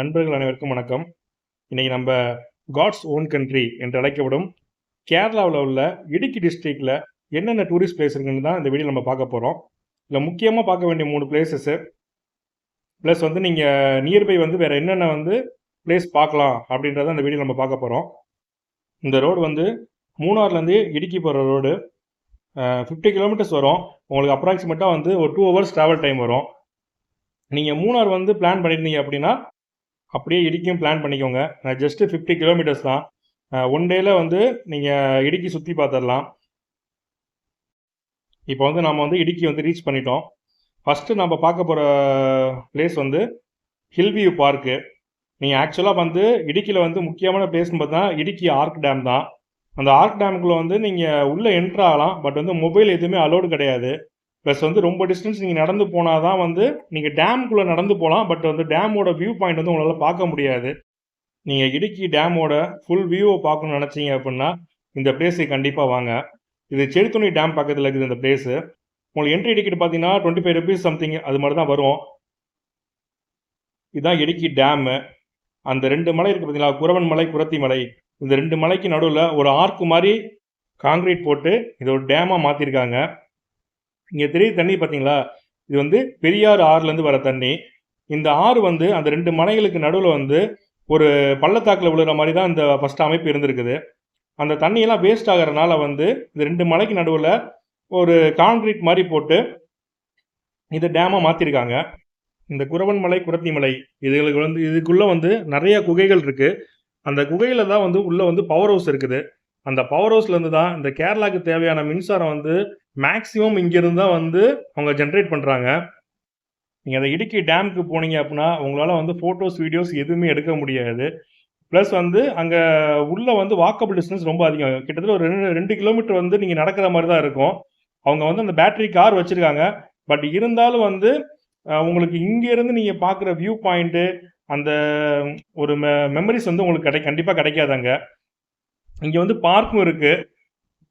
நண்பர்கள் அனைவருக்கும் வணக்கம். இன்றைக்கி நம்ம காட்ஸ் ஓன் கண்ட்ரி என்று அழைக்கப்படும் கேரளாவில் உள்ள இடுக்கி டிஸ்ட்ரிக்டில் என்னென்ன டூரிஸ்ட் பிளேஸ் இருக்குன்னு தான் இந்த வீடியோ நம்ம பார்க்க போகிறோம் இதில் முக்கியமாக பார்க்க வேண்டிய மூணு பிளேசஸ்ஸு ப்ளஸ் வந்து நீங்கள் நியர்பை வந்து வேறு என்னென்ன வந்து பிளேஸ் பார்க்கலாம் அப்படின்றத அந்த வீடியோ நம்ம பார்க்க போகிறோம் இந்த ரோடு வந்து மூணார்லேருந்து இடுக்கி போகிற ரோடு ஃபிஃப்டி கிலோமீட்டர்ஸ் வரும். உங்களுக்கு அப்ராக்சிமேட்டாக வந்து ஒரு டூ ஹவர்ஸ் ட்ராவல் டைம் வரும். நீங்கள் மூணார் வந்து பிளான் பண்ணியிருந்தீங்க அப்படின்னா அப்படியே இடுக்கியும் பிளான் பண்ணிக்கோங்க. நான் ஜஸ்ட்டு ஃபிஃப்டி கிலோமீட்டர்ஸ் தான். ஒன் டேயில் வந்து நீங்கள் இடுக்கி சுற்றி பார்த்துடலாம் இப்போ வந்து நம்ம வந்து இடுக்கி வந்து ரீச் பண்ணிட்டோம். ஃபஸ்ட்டு நம்ம பார்க்க போகிற பிளேஸ் வந்து ஹில்வியூ பார்க்கு நீங்கள் ஆக்சுவலாக வந்து இடுக்கியில் வந்து முக்கியமான பிளேஸ்னு பார்த்தா இடுக்கி ஆர்க் டேம் தான். அந்த ஆர்க் டேமுக்குள்ளே வந்து நீங்கள் உள்ளே என்ட்ரு ஆகலாம். பட் வந்து மொபைல் எதுவுமே அலோடு கிடையாது. ப்ளஸ் வந்து ரொம்ப டிஸ்டன்ஸ் நீங்கள் நடந்து போனால் தான் வந்து நீங்கள் டேமுக்குள்ளே நடந்து போகலாம் பட் வந்து டேமோட வியூ பாயிண்ட் வந்து உங்களால் பார்க்க முடியாது. நீங்கள் இடுக்கி டேமோட ஃபுல் வியூவை பார்க்கணும்னு நினச்சிங்க அப்படின்னா இந்த பிளேஸுக்கு கண்டிப்பாக வாங்க. இது செடுத்துணி டேம் பக்கத்தில் இருக்குது இந்த பிளேஸு உங்களுக்கு என்ட்ரி டிக்கெட் பார்த்தீங்கன்னா டுவெண்ட்டி ஃபைவ் ருபீஸ் சம்திங் அது மாதிரி தான் வரும். இதுதான் இடுக்கி டேமு அந்த ரெண்டு மலை இருக்குது பார்த்தீங்களா குரவன் மலை குரத்தி மலை. இந்த ரெண்டு மலைக்கு நடுவில் ஒரு ஆர்க்கு மாதிரி காங்கிரீட் போட்டு இதை ஒரு டேமாக மாற்றிருக்காங்க இங்கே தெரியுது தண்ணி பார்த்தீங்களா இது வந்து பெரியாறு ஆறுலேருந்து வர தண்ணி. இந்த ஆறு வந்து அந்த ரெண்டு மலைகளுக்கு நடுவில் வந்து ஒரு பள்ளத்தாக்கில் விழுற மாதிரி தான் இந்த ஃபஸ்ட் அமைப்பு இருந்திருக்குது. அந்த தண்ணியெல்லாம் வேஸ்ட் ஆகிறதுனால வந்து இந்த ரெண்டு மலைக்கு நடுவில் ஒரு கான்கிரீட் மாதிரி போட்டு இதை டேமாக மாற்றிருக்காங்க இந்த குரவன் மலை குரத்தி மலை இதுகளுக்கு வந்து இதுக்குள்ளே வந்து நிறைய குகைகள் இருக்குது அந்த குகையில் தான் வந்து உள்ளே வந்து பவர் ஹவுஸ் இருக்குது. அந்த பவர் ஹவுஸ்லேருந்து தான் இந்த கேரளாவுக்கு தேவையான மின்சாரம் வந்து மேக்ஸிமம் இங்கேருந்து தான் வந்து அவங்க ஜென்ரேட் பண்ணுறாங்க நீங்கள் அந்த இடுக்கி டேமுக்கு போனீங்க அப்படின்னா உங்களால் வந்து ஃபோட்டோஸ் வீடியோஸ் எதுவுமே எடுக்க முடியாது. ப்ளஸ் வந்து அங்கே உள்ளே வந்து வாக்கபிள் டிஸ்டன்ஸ் ரொம்ப அதிகம். கிட்டத்தட்ட ஒரு ரெண்டு ரெண்டு கிலோமீட்டர் வந்து நீங்கள் நடக்கிற மாதிரி தான் இருக்கும். அவங்க வந்து அந்த பேட்டரி கார் வச்சுருக்காங்க. பட் இருந்தாலும் வந்து உங்களுக்கு இங்கேருந்து நீங்கள் பார்க்குற வியூ பாயிண்ட்டு அந்த ஒரு மெ மெமரிஸ் வந்து உங்களுக்கு கிடை கண்டிப்பாக கிடைக்காது அங்கே இங்கே வந்து பார்க்கும் இருக்குது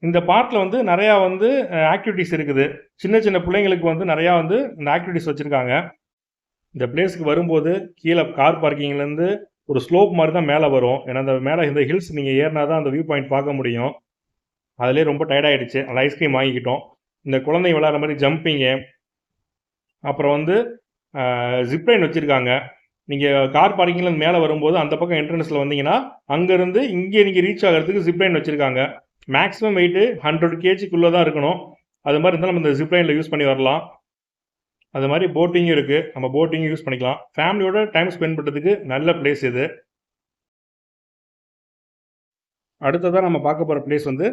இந்த பார்க்கில் வந்து நிறையா வந்து ஆக்டிவிட்டிஸ் இருக்குது. சின்ன சின்ன பிள்ளைங்களுக்கு வந்து நிறையா வந்து இந்த ஆக்டிவிட்டிஸ் வச்சுருக்காங்க. இந்த பிளேஸுக்கு வரும்போது கீழே கார் பார்க்கிங்லேருந்து ஒரு ஸ்லோப் மாதிரி தான் மேலே வரும். ஏன்னா அந்த மேலே இந்த ஹில்ஸ் நீங்கள் ஏறினா தான் அந்த வியூ பாயிண்ட் பார்க்க முடியும். அதிலே ரொம்ப டயர்டாயிடுச்சு அந்த ஐஸ்கிரீம் வாங்கிக்கிட்டோம். இந்த குழந்தைங்க விளையாடுற மாதிரி ஜம்பிங்கு அப்புறம் வந்து ஜிப்லைன் வச்சுருக்காங்க. நீங்கள் கார் பார்க்கிங்லேருந்து மேலே வரும்போது அந்த பக்கம் என்ட்ரன்ஸில் வந்தீங்கன்னா அங்கேருந்து இங்கே நீங்கள் ரீச் ஆகிறதுக்கு ஜிப்லைன் வச்சுருக்காங்க. மேக்ஸிமம் வெயிட்டு ஹண்ட்ரட் கேஜிக்குள்ளே தான் இருக்கணும். அது மாதிரி இருந்தால் நம்ம இந்த ஜிப்லைனில் யூஸ் பண்ணி வரலாம். அது மாதிரி போட்டிங்கும் இருக்குது நம்ம போட்டிங்கும் யூஸ் பண்ணிக்கலாம். ஃபேமிலியோட டைம் ஸ்பெண்ட் பண்ணுறதுக்கு நல்ல பிளேஸ் இது. அடுத்ததாக நம்ம பார்க்க போகிற பிளேஸ் வந்து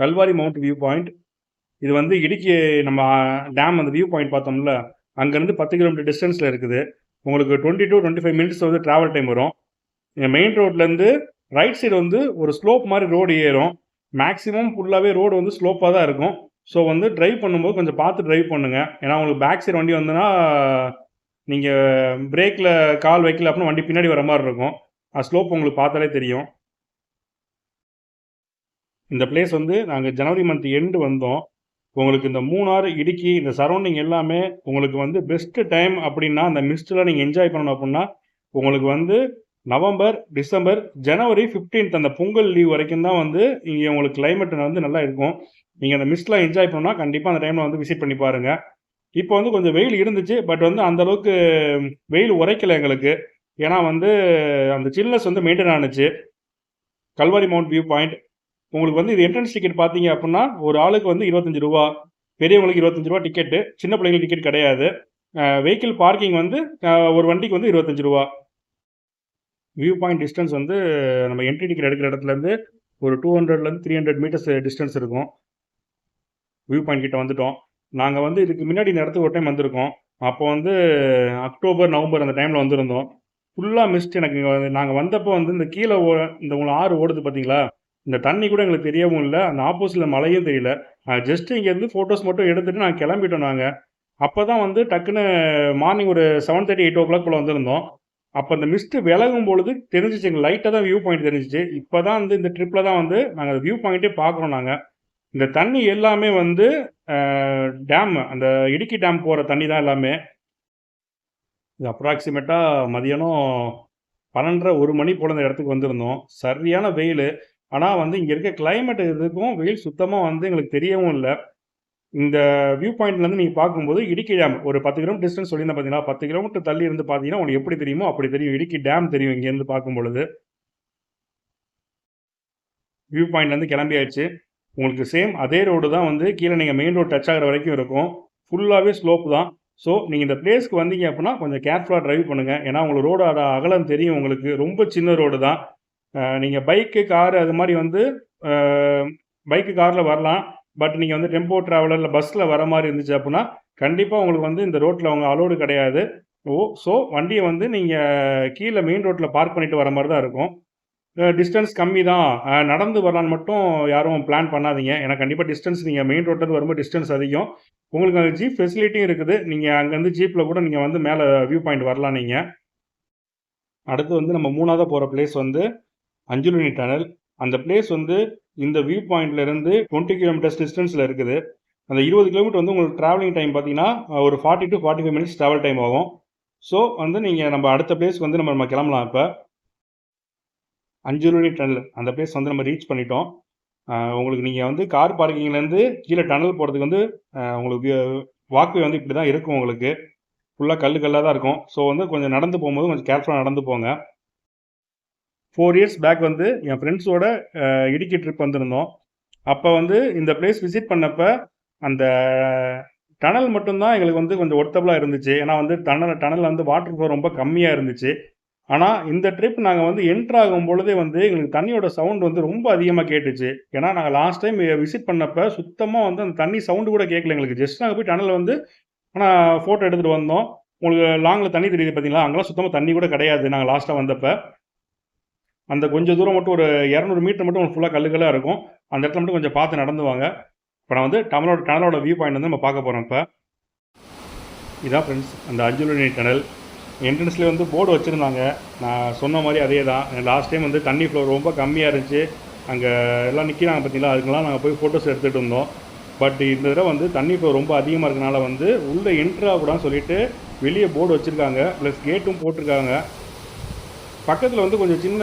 கல்வாரி மவுண்ட் வியூ பாயிண்ட் இது வந்து இடுக்கி நம்ம டேம் அந்த வியூ பாயிண்ட் பார்த்தோம்ல அங்கேருந்து பத்து கிலோமீட்டர் டிஸ்டன்ஸில் இருக்குது. உங்களுக்கு twenty to twenty five minutes வந்து ட்ராவல் டைம் வரும் மெயின் ரோட்லேருந்து ரைட் சைடு வந்து ஒரு ஸ்லோப் மாதிரி ரோடு ஏறும். மேக்ஸிமம் ஃபுல்லாகவே ரோடு வந்து ஸ்லோப்பாக தான் இருக்கும். ஸோ வந்து ட்ரைவ் பண்ணும்போது கொஞ்சம் பார்த்து ட்ரைவ் பண்ணுங்கள் ஏன்னா உங்களுக்கு பேக் சைடு வண்டி வந்துன்னா நீங்கள் பிரேக்கில் கால் வைக்கல அப்படின்னா வண்டி பின்னாடி வர மாதிரி இருக்கும். அது ஸ்லோப் உங்களுக்கு பார்த்தாலே தெரியும். இந்த பிளேஸ் வந்து நாங்கள் ஜனவரி மந்த் எண்டு வந்தோம். உங்களுக்கு இந்த மூணார் இடுக்கி இந்த சரௌண்டிங் எல்லாமே உங்களுக்கு வந்து பெஸ்ட்டு டைம் அப்படின்னா அந்த மிஸ்டெலாம் நீங்கள் என்ஜாய் பண்ணணும் அப்படின்னா உங்களுக்கு வந்து நவம்பர் டிசம்பர் ஜனவரி 15th அந்த பொங்கல் லீவ் வரைக்கும் தான் வந்து இங்கே உங்களுக்கு கிளைமேட் வந்து நல்லா இருக்கும். நீங்கள் அந்த மிஸ்ட்லாம் என்ஜாய் பண்ணால் கண்டிப்பாக அந்த டைமில் வந்து விசிட் பண்ணி பாருங்கள் இப்போ வந்து கொஞ்சம் வெயில் இருந்துச்சு பட் வந்து அந்தளவுக்கு வெயில் உரைக்கல எங்களுக்கு. ஏன்னா வந்து அந்த சில்னஸ் வந்து maintain ஆனுச்சு. Calvary mount view point. உங்களுக்கு வந்து இது என்ட்ரன்ஸ் டிக்கெட் பார்த்தீங்க அப்படின்னா ஒரு ஆளுக்கு வந்து இருபத்தஞ்சு ரூபா பெரியவங்களுக்கு இருபத்தஞ்சு ரூபா டிக்கெட்டு சின்ன பிள்ளைங்களுக்கு டிக்கெட் கிடையாது. வெஹிக்கிள் பார்க்கிங் வந்து ஒரு வண்டிக்கு வந்து இருபத்தஞ்சு ரூபா. வியூ பாயிண்ட் டிஸ்டன்ஸ் வந்து நம்ம என்ட்ரி டிக்கெட் எடுக்கிற இடத்துலேருந்து ஒரு டூ ஹண்ட்ரட்லேருந்து த்ரீ ஹண்ட்ரட் மீட்டர்ஸ் டிஸ்டன்ஸ் இருக்கும். வியூ பாயிண்ட் கிட்ட வந்துட்டோம். நாங்கள் வந்து இதுக்கு முன்னாடி இந்த இடத்துக்கு ஒரு டைம் வந்திருக்கோம். அப்போ வந்து அக்டோபர் நவம்பர் அந்த டைமில் வந்திருந்தோம். ஃபுல்லாக மிஸ்ட் எனக்கு இங்கே வந்து நாங்கள் வந்தப்போ வந்து இந்த கீழே ஓ இந்த உங்களை ஆறு ஓடுது பார்த்தீங்களா இந்த தண்ணி கூட எங்களுக்கு தெரியவும் இல்லை. அந்த ஆப்போசிட்டில் மழையும் தெரியல. ஜஸ்ட் இங்கேருந்து ஃபோட்டோஸ் மட்டும் எடுத்துகிட்டு நாங்கள் கிளம்பிட்டோம் நாங்கள் அப்போ தான் வந்து டக்குன்னு மார்னிங் ஒரு seven thirty eight o'clock போல் வந்திருந்தோம். அப்போ அந்த மிஸ்ட்டு விலகும் பொழுது தெரிஞ்சிச்சு எங்கள் லைட்டாக தான் வியூ பாயிண்ட் தெரிஞ்சிச்சு. இப்போ தான் வந்து இந்த ட்ரிப்பில் தான் வந்து நாங்கள் வியூ பாயிண்ட்டே பார்க்குறோம் நாங்கள் இந்த தண்ணி எல்லாமே வந்து டேம் அந்த இடுக்கி டேம் போகிற தண்ணி தான் எல்லாமே. இது அப்ராக்சிமேட்டாக மதியானம் பன்னெண்டரை ஒரு மணி போல் இந்த இடத்துக்கு வந்திருந்தோம். சரியான வெயில். ஆனால் வந்து இங்கே இருக்க கிளைமேட் இதுக்கும் வெயில் சுத்தமாக வந்து எங்களுக்கு தெரியவும் இல்லை. இந்த வியூ பாயிண்ட்லேருந்து நீங்கள் பார்க்கும்போது இடுக்கி டேம் ஒரு பத்து கிலோமீட்டர் டிஸ்டன்ஸ் சொல்லியிருந்தேன் பார்த்தீங்கன்னா பத்து கிலோமீட்டர் தள்ளி இருந்து பார்த்தீங்கன்னா உங்களுக்கு எப்படி தெரியுமோ அப்படி தெரியும். இடுக்கி டேம் தெரியும் இங்கேருந்து பார்க்கும்பொழுது. வியூ பாயிண்ட்லேருந்து கிளம்பியாச்சு. உங்களுக்கு சேம் அதே ரோடு தான் வந்து கீழே நீங்கள் மெயின் ரோடு டச் ஆகிற வரைக்கும் இருக்கும். ஃபுல்லாகவே ஸ்லோப் தான். ஸோ நீங்கள் இந்த பிளேஸ்க்கு வந்தீங்க அப்படின்னா கொஞ்சம் கேர்ஃபுல்லாக டிரைவ் பண்ணுங்கள் ஏன்னா உங்களுக்கு ரோடோட அகலம் தெரியும் உங்களுக்கு. ரொம்ப சின்ன ரோடு தான். நீங்கள் பைக்கு காரு அது மாதிரி வந்து பைக்கு காரில் வரலாம். பட் நீங்கள் வந்து டெம்போ ட்ராவலரில் பஸ்ஸில் வர மாதிரி இருந்துச்சு அப்படின்னா கண்டிப்பாக உங்களுக்கு வந்து இந்த ரோட்டில் அவங்க அலோடு கிடையாது. ஓ ஸோ வண்டியை வந்து நீங்கள் கீழே மெயின் ரோட்டில் பார்க் பண்ணிட்டு வர மாதிரி தான் இருக்கும். டிஸ்டன்ஸ் கம்மி தான். நடந்து வரலான்னு மட்டும் யாரும் பிளான் பண்ணாதீங்க. ஏன்னா கண்டிப்பாக டிஸ்டன்ஸ் நீங்கள் மெயின் ரோட்டில் வரும்போது டிஸ்டன்ஸ் அதிகம். உங்களுக்கு அங்கே ஜீப் ஃபெசிலிட்டியும் இருக்குது. நீங்கள் அங்கேருந்து ஜீப்பில் கூட நீங்கள் வந்து மேலே வியூ பாயிண்ட் வரலாம் நீங்கள் அடுத்து வந்து நம்ம மூணாவதாக போகிற பிளேஸ் வந்து அஞ்சுலுனி டனல் அந்த பிளேஸ் வந்து இந்த வியூ பாயிண்ட்ல இருந்து டுவெண்ட்டி கிலோமீட்டர்ஸ் டிஸ்டன்ஸில் இருக்குது. அந்த இருபது கிலோமீட்டர் வந்து உங்களுக்கு ட்ராவலிங் டைம் பார்த்தீங்கன்னா ஒரு forty to forty five minutes travel time ஆகும். ஸோ வந்து நீங்கள் நம்ம அடுத்த பிளேஸ்க்கு வந்து நம்ம நம்ம கிளம்பலாம் இப்போ. அஞ்சுலுனி டனல் அந்த பிளேஸ் வந்து நம்ம ரீச் பண்ணிட்டோம். உங்களுக்கு நீங்கள் வந்து கார் பார்க்கிங்லேருந்து கீழே டனல் போகிறதுக்கு வந்து உங்களுக்கு வாக்வே வந்து இப்படி தான் இருக்கும் உங்களுக்கு. ஃபுல்லாக கல் கல்லாக தான் இருக்கும். ஸோ வந்து கொஞ்சம் நடந்து போகும்போது கொஞ்சம் கேர்ஃபுல்லாக நடந்து போங்க. ஃபோர் இயர்ஸ் பேக் வந்து என் ஃப்ரெண்ட்ஸோட இடுக்கி ட்ரிப் வந்திருந்தோம். அப்போ வந்து இந்த பிளேஸ் விசிட் பண்ணப்ப அந்த டனல் மட்டும்தான் எங்களுக்கு வந்து கொஞ்சம் ஒர்த்தபுளாக இருந்துச்சு. ஏன்னா வந்து டனல் டனலில் வந்து வாட்டர் ஃப்ளோ ரொம்ப கம்மியாக இருந்துச்சு. ஆனால் இந்த ட்ரிப் நாங்கள் வந்து என்ட்ரு ஆகும் பொழுதே வந்து எங்களுக்கு தண்ணியோட சவுண்ட் வந்து ரொம்ப அதிகமாக கேட்டுச்சு. ஏன்னா நாங்கள் லாஸ்ட் டைம் விசிட் பண்ணப்போ சுத்தமாக வந்து அந்த தண்ணி சவுண்டு கூட கேட்கல எங்களுக்கு. ஜஸ்ட் நாங்கள் போய் டனல் வந்து ஆனால் ஃபோட்டோ எடுத்துகிட்டு வந்தோம். உங்களுக்கு லாங்கில் தண்ணி தெரியுது பார்த்தீங்களா அங்கெல்லாம் சுத்தமாக தண்ணி கூட கிடையாது. நாங்கள் லாஸ்ட்டாக வந்தப்போ. அந்த கொஞ்சம் தூரம் மட்டும் ஒரு இரநூறு மீட்டர் மட்டும் ஃபுல்லாக கல்லுக்கல்லாக இருக்கும். அந்த இடத்துல மட்டும் கொஞ்சம் பார்த்து நடந்து வாங்க இப்போ நான் வந்து டனலோட டனலோட வியூ பாயிண்ட் வந்து நம்ம பார்க்க போகிறோம் இப்போ. இதான் ஃப்ரெண்ட்ஸ் அந்த அஞ்சுலி டனல் என்ட்ரன்ஸ்லேயே வந்து போர்டு வச்சுருந்தாங்க. நான் சொன்ன மாதிரி அதே தான் லாஸ்ட் டைம் வந்து தண்ணி ஃப்ளோ ரொம்ப கம்மியாக இருந்துச்சு. அங்கே எல்லாம் நிற்கிறாங்க பார்த்தீங்களா அதுக்கெல்லாம் நாங்கள் போய் ஃபோட்டோஸ் எடுத்துகிட்டு இருந்தோம் பட் இந்த தடவை வந்து தண்ணி ஃப்ளோ ரொம்ப அதிகமாக இருக்கனால வந்து உள்ளே என்ட்ரு ஆகக்கூடாதுன்னு சொல்லிட்டு வெளியே போர்டு வச்சுருக்காங்க. ப்ளஸ் கேட்டும் போட்டிருக்காங்க. பக்கத்தில் வந்து கொஞ்சம் சின்ன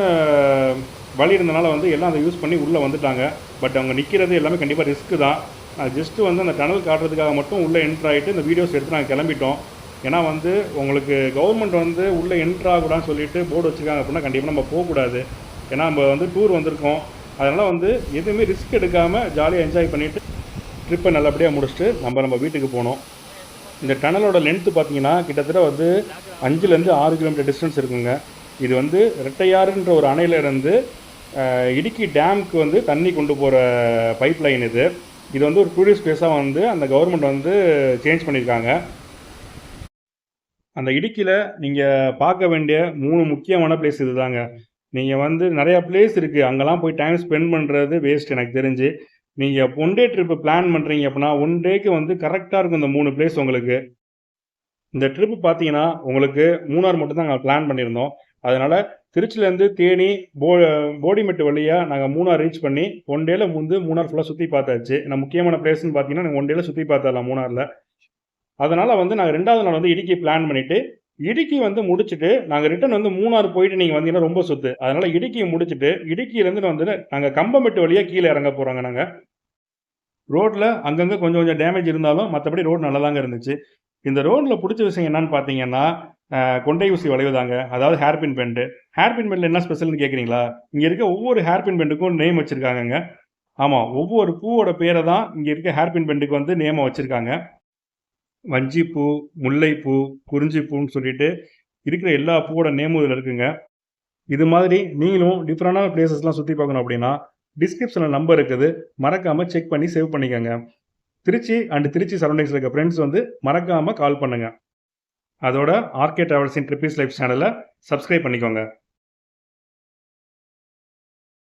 வழி இருந்தனால வந்து எல்லாம் அதை யூஸ் பண்ணி உள்ளே வந்துட்டாங்க. பட் அவங்க நிற்கிறது எல்லாமே கண்டிப்பாக ரிஸ்க்கு தான். நான் ஜஸ்ட்டு வந்து அந்த டனல் காட்டுறதுக்காக மட்டும் உள்ளே என்ட்ரு ஆகிட்டு இந்த வீடியோஸ் எடுத்து நாங்கள் கிளம்பிட்டோம். ஏன்னா வந்து உங்களுக்கு கவர்மெண்ட் வந்து உள்ளே என்ட்ரு ஆகக்கூடாதுன்னு சொல்லிட்டு போர்டு வச்சுருக்காங்க அப்படின்னா கண்டிப்பாக நம்ம போகக்கூடாது ஏன்னா நம்ம வந்து டூர் வந்திருக்கோம். அதனால் வந்து எதுவுமே ரிஸ்க் எடுக்காமல் ஜாலியாக என்ஜாய் பண்ணிவிட்டு ட்ரிப்பை நல்லபடியாக முடிச்சுட்டு நம்ம நம்ம வீட்டுக்கு போனோம். இந்த டனலோட லென்த்து பார்த்தீங்கன்னா கிட்டத்தட்ட வந்து அஞ்சுலேருந்து ஆறு கிலோமீட்டர் டிஸ்டன்ஸ் இருக்குங்க. இது வந்து ரெட்டையாறுன்ற ஒரு அணையிலிருந்து இடுக்கி டேம்க்கு வந்து தண்ணி கொண்டு போகிற பைப் லைன் இது. இது வந்து ஒரு டூரிஸ்ட் பிளேஸாக வந்து அந்த கவர்மெண்ட் வந்து சேஞ்ச் பண்ணியிருக்காங்க. அந்த இடுக்கியில் நீங்கள் பார்க்க வேண்டிய மூணு முக்கியமான பிளேஸ் இதுதாங்க. நீங்கள் வந்து நிறையா பிளேஸ் இருக்குது அங்கெல்லாம் போய் டைம் ஸ்பெண்ட் பண்ணுறது வேஸ்ட் எனக்கு தெரிஞ்சு. நீங்கள் ஒன் டே ட்ரிப்பு பிளான் பண்ணுறீங்க அப்படின்னா ஒன் டேக்கு வந்து கரெக்டாக இருக்கும் இந்த மூணு பிளேஸ் உங்களுக்கு. இந்த ட்ரிப்பு பார்த்தீங்கன்னா உங்களுக்கு மூணார் மட்டும் தான் நாங்கள் பிளான் பண்ணியிருந்தோம். அதனால் திருச்சிலேருந்து தேனி போ போடிமெட்டு வழியாக நாங்கள் மூணார் ரீச் பண்ணி ஒன் டேல வந்து மூணார் ஃபுல்லாக சுற்றி பார்த்தாச்சு. நான் முக்கியமான பிளேஸ்னு பார்த்தீங்கன்னா நாங்கள் ஒன் டேல சுற்றி பார்த்தரலாம் மூணாரில். அதனால் வந்து நாங்கள் ரெண்டாவது நாள் வந்து இடுக்கி பிளான் பண்ணிவிட்டு இடுக்கி வந்து முடிச்சுட்டு நாங்கள் ரிட்டன் வந்து மூணார் போயிட்டு நீங்கள் வந்தீங்கன்னா ரொம்ப சொத்து. அதனால் இடுக்கியை முடிச்சுட்டு இடுக்கியிலேருந்து வந்து நாங்கள் கம்பமெட்டு வழியாக கீழே இறங்க போகிறோங்க நாங்கள் ரோட்டில் அங்கங்கே கொஞ்சம் கொஞ்சம் டேமேஜ் இருந்தாலும் மற்றபடி ரோடு நல்லா தாங்க இருந்துச்சு. இந்த ரோட்டில் பிடிச்ச விஷயம் என்னன்னு பார்த்தீங்கன்னா கொண்டை ஊசி வளைவுதாங்க. அதாவது ஹேர்பின் பெண்டு. ஹேர்பின் பெண்டில் என்ன ஸ்பெஷல்னு கேட்குறீங்களா இங்கே இருக்க ஒவ்வொரு ஹேர்பின் பெண்டுக்கும் நேம் வச்சுருக்காங்கங்க. ஆமாம் ஒவ்வொரு பூவோட பேரை தான் இங்கே இருக்க ஹேர்பின் பெண்டுக்கு வந்து நேமம் வச்சுருக்காங்க. வஞ்சிப்பூ முல்லைப்பூ குறிஞ்சிப்பூன்னு சொல்லிட்டு இருக்கிற எல்லா பூவோட நேமும் இதில் இருக்குங்க. இது மாதிரி நீங்களும் டிஃப்ரெண்டான பிளேசஸ்லாம் சுற்றி பார்க்கணும் அப்படின்னா டிஸ்கிரிப்ஷனில் நம்பர் இருக்குது. மறக்காமல் செக் பண்ணி சேவ் பண்ணிக்கோங்க. திருச்சி அண்ட் திருச்சி சரௌண்டிங்ஸில் இருக்க ஃப்ரெண்ட்ஸ் வந்து மறக்காமல் கால் பண்ணுங்கள் அதோட ஆர்கே ட்ராவல்ஸின் ட்ரிப்பீஸ் லைஃப் சேனலை சப்ஸ்கிரைப் பண்ணிக்கோங்க.